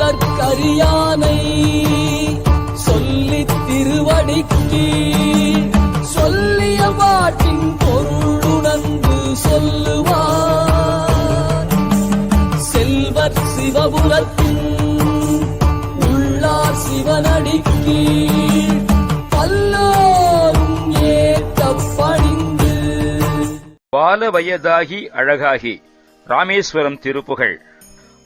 சொல்லற்கரியானை சொல்லித் திருவடிக்கு சொல்லிய பாட்டின் பொருளுணர்ந்து சொல்லுவார். செல்வர் சிவபுரத்தில் வால வயதாகி அழகாகி. ராமேஸ்வரம் திருப்புகழ்.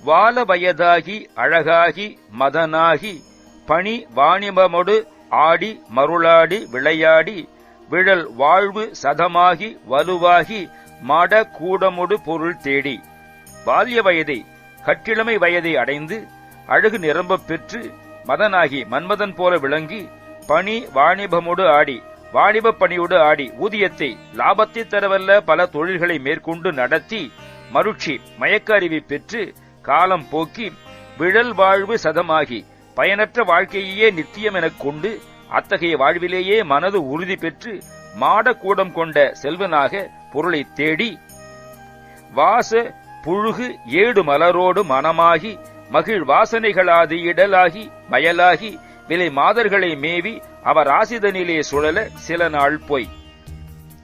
வால வயதாகி அழகாகி மதனாகி பணி வாணிபமொடு ஆடி மருளாடி விளையாடி விழல் வாழ்வு சதமாகி வலுவாகி மட கூடமொடு பொருள் தேடி. பால்ய வயதை கட்டிழமை வயதை அடைந்து அழகு நிரம்பப் பெற்று மதனாகி மன்மதன் போல விளங்கி பணி வாணிபமொடு ஆடி வாணிப பணியோடு ஆடி ஊதியத்தை லாபத்தை தரவல்ல பல தொழில்களை மேற்கொண்டு நடத்தி மருட்சி மயக்க அறிவை பெற்று காலம் போக்கி விழல் வாழ்வு சதமாகி பயனற்ற வாழ்க்கையையே நித்தியம் எனக் கொண்டு அத்தகைய வாழ்விலேயே மனது உறுதி பெற்று மாடக்கூடம் கொண்ட செல்வனாக பொருளைத் தேடி வாச புழுகு ஏடு மலரோடு மனமாகி மகிழ் வாசனைகளாது இடலாகி மயலாகி விலை மாதர்களை மேவி அவர் ஆசிதனிலே சுழல சில நாள் போய்.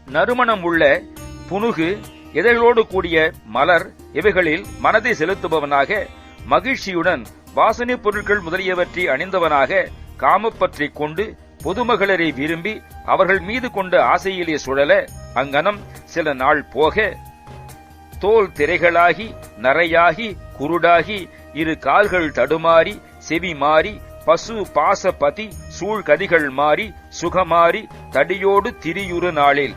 நறுமணம் உள்ள புனுகு இதழோடு கூடிய மலர் இவைகளில் மனதை செலுத்துபவனாக மகிழ்ச்சியுடன் வாசனை பொருட்கள் முதலியவற்றை அணிந்தவனாக காமப்பற்றிக் கொண்டு பொதுமகளிரை விரும்பி அவர்கள் மீது கொண்ட ஆசையிலே சுழல அங்கனம் சில நாள் போக தோல் திரைகளாகி நரையாகி குருடாகி இரு கால்கள் தடுமாறி செவி மாறி பசு பாசபதி சூழ்கதிகள் மாறி சுகமாறி தடியோடு திரியுறு நாளில்.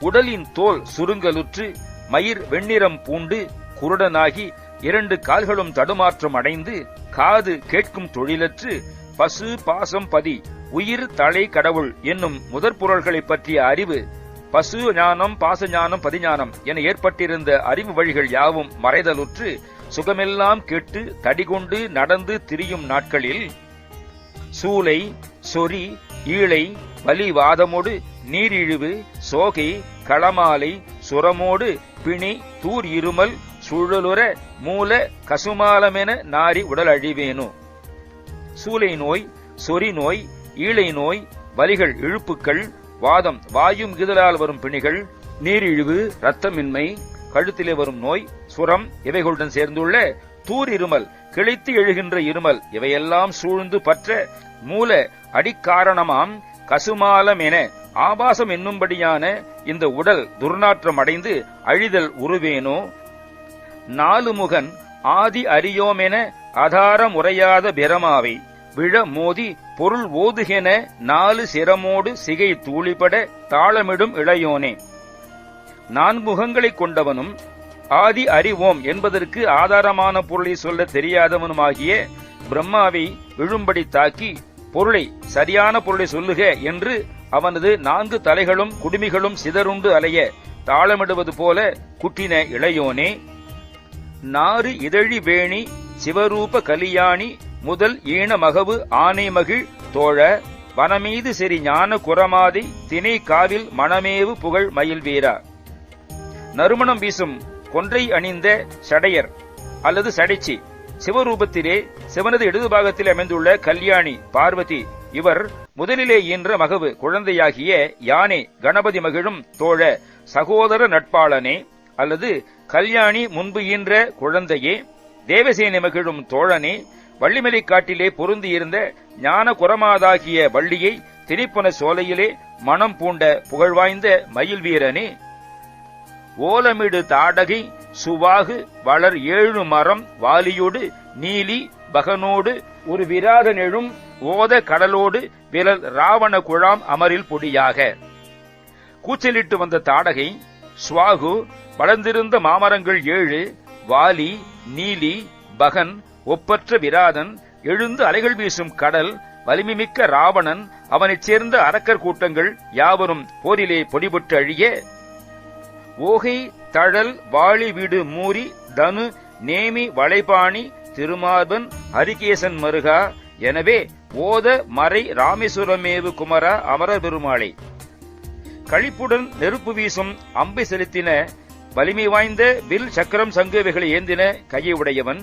உடலின் தோல் சுருங்கலுற்று மயிர் வெண்ணிறம் பூண்டு குருடனாகி இரண்டு கால்களும் தடுமாற்றம் அடைந்து காது கேட்கும் தொழிலற்று பசு பாசம் பதி உயிர் தலை கடவுள் என்னும் முதற்பொருள்களைப் பற்றிய அறிவு பசு ஞானம் பாச ஞானம் பதிஞானம் என ஏற்பட்டிருந்த அறிவு வழிகள் யாவும் மறைதலுற்று சுகமெல்லாம் கெட்டு தடிகொண்டு நடந்து திரியும் நாட்களில் சூலை சொறி ஈழை வலிவாதமோடு நீரிழிவு சோகை களமாலை சுரமோடு பிணி தூர் இருமல் சுழலுற மூல கசுமாலமென நாரி உடல் அழிவேனோ? சூலை நோய் சொறி நோய் ஈழை நோய் வலிகள் இழுப்புக்கள் வாதம் வாயும் இதழால் வரும் பிணிகள் நீரிழிவு இரத்தமின்மை கழுத்திலே வரும் நோய் சுரம் இவைகளுடன் சேர்ந்துள்ள தூர் இருமல் கிழித்து எழுகின்ற இருமல் இவையெல்லாம் சூழ்ந்து பற்ற மூல அடிக்காரணமாம் கசுமாலம் என ஆபாசம் என்னும்படியான இந்த உடல் துர்நாற்றம் அடைந்து அழிதல் உருவேனோ? நாலு முகன் ஆதி அறியோமென அதாரம் உரையாத பிரமாவை விழ மோதி பொருள் ஓதுகென நாலு சிரமோடு சிகை தூளிபட தாளமிடும் இளையோனே. நான்முகங்களை கொண்டவனும் ஆதி அறிவோம் என்பதற்கு ஆதாரமான பொருளை சொல்ல தெரியாதவனுமாகிய பிரம்மாவை விழும்படி தாக்கி பொருளை சரியான பொருளை சொல்லுக என்று அவனது நான்கு தலைகளும் குடுமிகளும் சிதறுண்டு அலைய தாளமிடுவது போல குட்டின இளையோனே நாறு இதழி வேணி சிவரூப கலியாணி முதல் ஈன மகவு ஆனை மகிழ் தோழ வனமீது செறி ஞான குரமாதி திணை காவில் மணமேவு புகழ் மயில் வீரா நறுமணம் வீசும் கொன்றை அணிந்த சடையர் அல்லது சடைச்சி. சிவரூபத்திலே சிவனது இடது பாகத்தில் அமைந்துள்ள கல்யாணி பார்வதி இவர் முதலிலே ஈன்ற மகவு குழந்தையாகிய யானே கணபதி மகிழும் தோழ சகோதர நட்பாளனே அல்லது கல்யாணி முன்பு ஈன்ற குழந்தையே தேவசேனி மகிழும் தோழனே வள்ளிமலை காட்டிலே பொருந்தியிருந்த ஞான குரமாதாகிய வள்ளியை திரிப்புன சோலையிலே மனம் பூண்ட புகழ்வாய்ந்த மயில் வீரனே ஓலமிடு தாடகை சுவாகு வளர் ஏழு மரம் வாலியோடு நீலி பகனோடு ஒரு விராதனெழும் ஓத கடலோடு விரல் ராவண குழாம் அமரில் பொடியாக. கூச்சலிட்டு வந்த தாடகை சுவாகு வளர்ந்திருந்த மாமரங்கள் ஏழு வாலி நீலி பகன் ஒப்பற்ற விராதன் எழுந்து அலைகள் வீசும் கடல் வலிமைமிக்க ராவணன் அவனைச் சேர்ந்த அரக்கர் கூட்டங்கள் யாவரும் போரிலே பொடிபுட்டு அழிய ஓகை தழல் வாளி வீடு மூரி தனு நேமி வளைபாணி திருமார்பன் ஹரிகேசன் மருகா. எனவே ஓத மறை ராமேஸ்வரமேவு குமரா அமரர் பெருமாளை. கழிப்புடன் நெருப்பு வீசும் அம்பை செலுத்தின வலிமை வாய்ந்த வில் சக்கரம் சங்குவைகளை ஏந்தின கையை உடையவன்.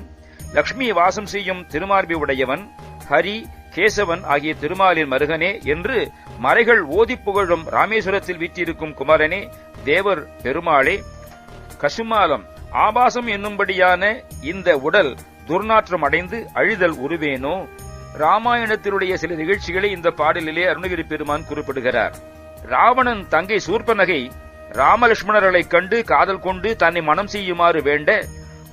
லக்ஷ்மி வாசம் செய்யும் திருமார்பி உடையவன். ஹரி கேசவன் ஆகிய திருமாலின் மருகனே என்று மறைகள் ஓதி புகழும் ராமேஸ்வரத்தில் வீற்றிருக்கும் குமரனே தேவர் பெருமாளே. கசுமாலம் ஆபாசம் என்னும்படியான இந்த உடல் துர்நாற்றம் அடைந்து அழிதல் உருவேனோ? ராமாயணத்தினுடைய சில நிகழ்ச்சிகளை இந்த பாடலிலே அருணகிரி பெருமான் குறிப்பிடுகிறார். ராவணன் தங்கை சூர்பனகை ராமலட்சுமணர்களைக் கண்டு காதல் கொண்டு தன்னை மனம் செய்யுமாறு வேண்ட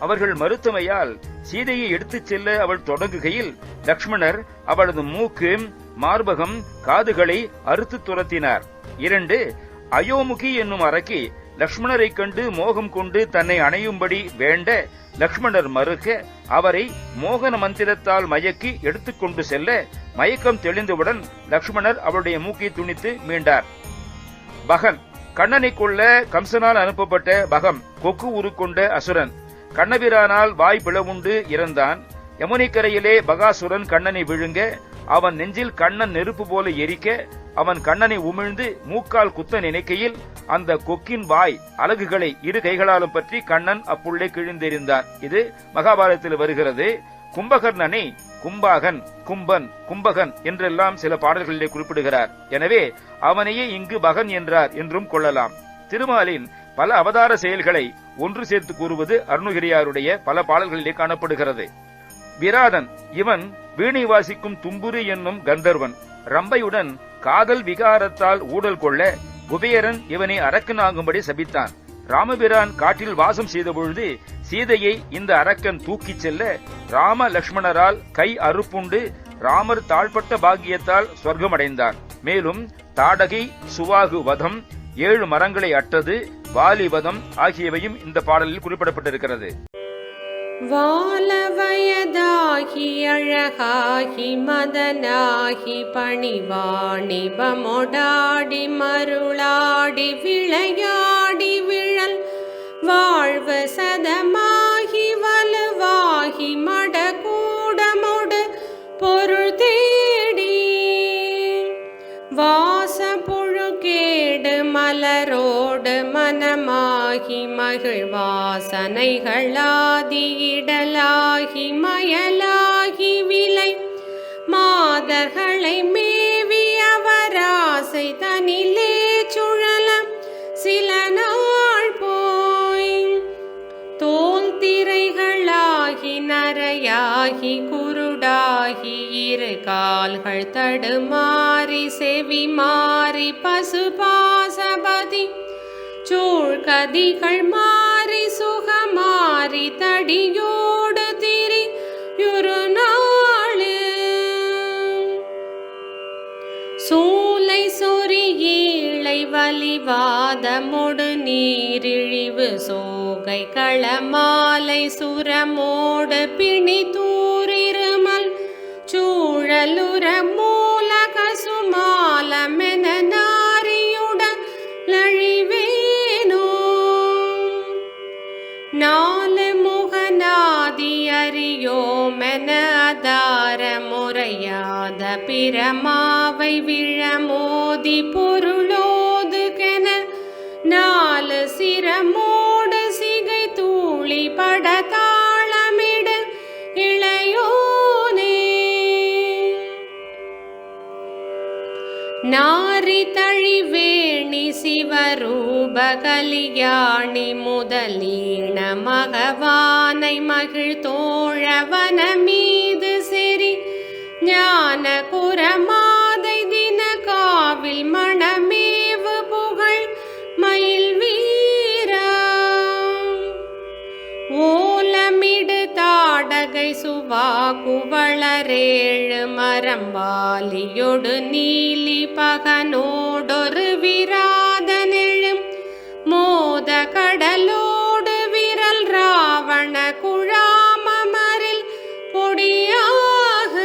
அவர்கள் மறுத்தமையால் சீதையை எடுத்துச் செல்ல அவள் தொடங்குகையில் லக்ஷ்மணர் அவளது மூக்கு மார்பகம் காதுகளை அறுத்து துரத்தினார். இரண்டு அயோமுகி என்னும் அரக்கி லக்ஷ்மணரைக் கண்டு மோகம் கொண்டு தன்னை அணையும்படி வேண்ட லக்ஷ்மணர் மறுக்க அவரை மோகன மந்திரத்தால் மயக்கி எடுத்துக்கொண்டு செல்ல மயக்கம் தெளிந்தவுடன் லக்ஷ்மணர் அவருடைய மூக்கை துணித்து மீண்டார். பகன் கண்ணனை கொள்ள கம்சனால் அனுப்பப்பட்ட பகம் கொக்கு உருக்கொண்ட அசுரன். கண்ணபிரானால் வாய் பிளவுண்டு இறந்தான். யமுனிக்கரையிலே பகாசுரன் கண்ணனை விழுங்க அவன் நெஞ்சில் கண்ணன் நெருப்பு போல எரிக்க அவன் கண்ணனை உமிழ்ந்து மூக்கால் குத்த நினைக்கையில் அந்த கொக்கின் வாய் அலகுகளை இரு கைகளாலும் பற்றி கண்ணன் அப்புள்ளே கிழிந்தெறிந்தான். இது மகாபாரதத்தில் வருகிறது. கும்பகர்ணனை கும்பாகன் கும்பன் கும்பகன் என்றெல்லாம் சில பாடல்களிலே குறிப்பிடுகிறார். எனவே அவனையே இங்கு பகன் என்றார் என்றும் கொள்ளலாம். திருமாலின் பல அவதார செயல்களை ஒன்று சேர்த்து கூறுவது அருணகிரியாருடைய பல பாடல்களிலே காணப்படுகிறது. விராதன் இவன் வீணை வாசிக்கும் தும்புரு என்னும் கந்தர்வன். ரம்பையுடன் காதல் விகாரத்தால் ஊடல் கொள்ள குபேரன் இவனை அரக்கன் ஆகும்படி சபித்தான். ராமபிரான் காட்டில் வாசம் செய்தபொழுது சீதையை இந்த அரக்கன் தூக்கிச் செல்ல ராம லட்சுமணரால் கை அறுப்புண்டு ராமர் தாழ்பட்ட பாக்கியத்தால் சொர்க்கமடைந்தான். மேலும் தாடகை சுவாகு வதம் ஏழு மரங்களை அட்டது வாலிபதம் ஆகியவையும் இந்த பாடலில் குறிப்பிடப்பட்டிருக்கிறது. வாலவயதாகி அழகாகி மதனாகி பணிவாணிபமொடாடி மருளாடி விளையாடி விழல். வாழ்வு சதமா மலரோடு மனமாகி மகிழ் மயலாகி விலை மாதர்களை மே நரையாகி குருடாகி இரு கால்கள் தடுமாறி செவி மாறி பசுபாசபதி. சூழ்கதிகள் மாறி சுகமாறி தடியோடு திரி யுருநாளு சூலை சொறி ஈழை வலிவாதமொடு நீரிழிவு சோகை களமாலை சுரமோடு பிணி சூழலுற மூலக சுமாலமென நாரியுடன் லழிவேனோ. நாலு முகநாதி அறியோமென அதார முறையாத நாரி தழிவேணி சிவரூப கலியாணி முதலீன மகவானை மகிழ் தோழவன குவளரேழு மரம்பாலியொடு நீலி பகனோடொரு விராதனெழும். மோத கடலோடு விரல் ராவண குழாமமரில் பொடியாக.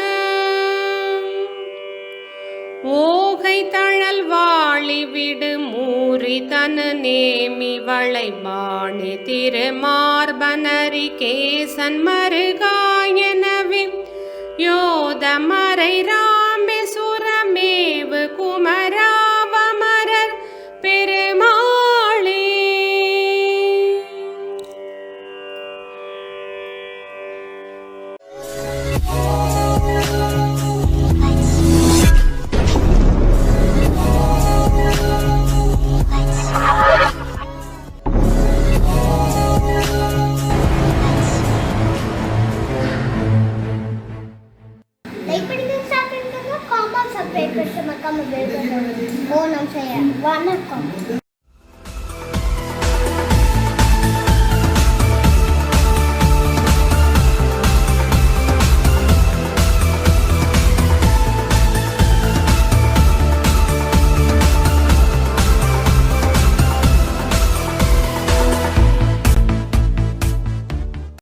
ஓகை தழல் வாழி விடு மூரி தனு நேமி வளை பாணி திருமார்பனரி கேசன்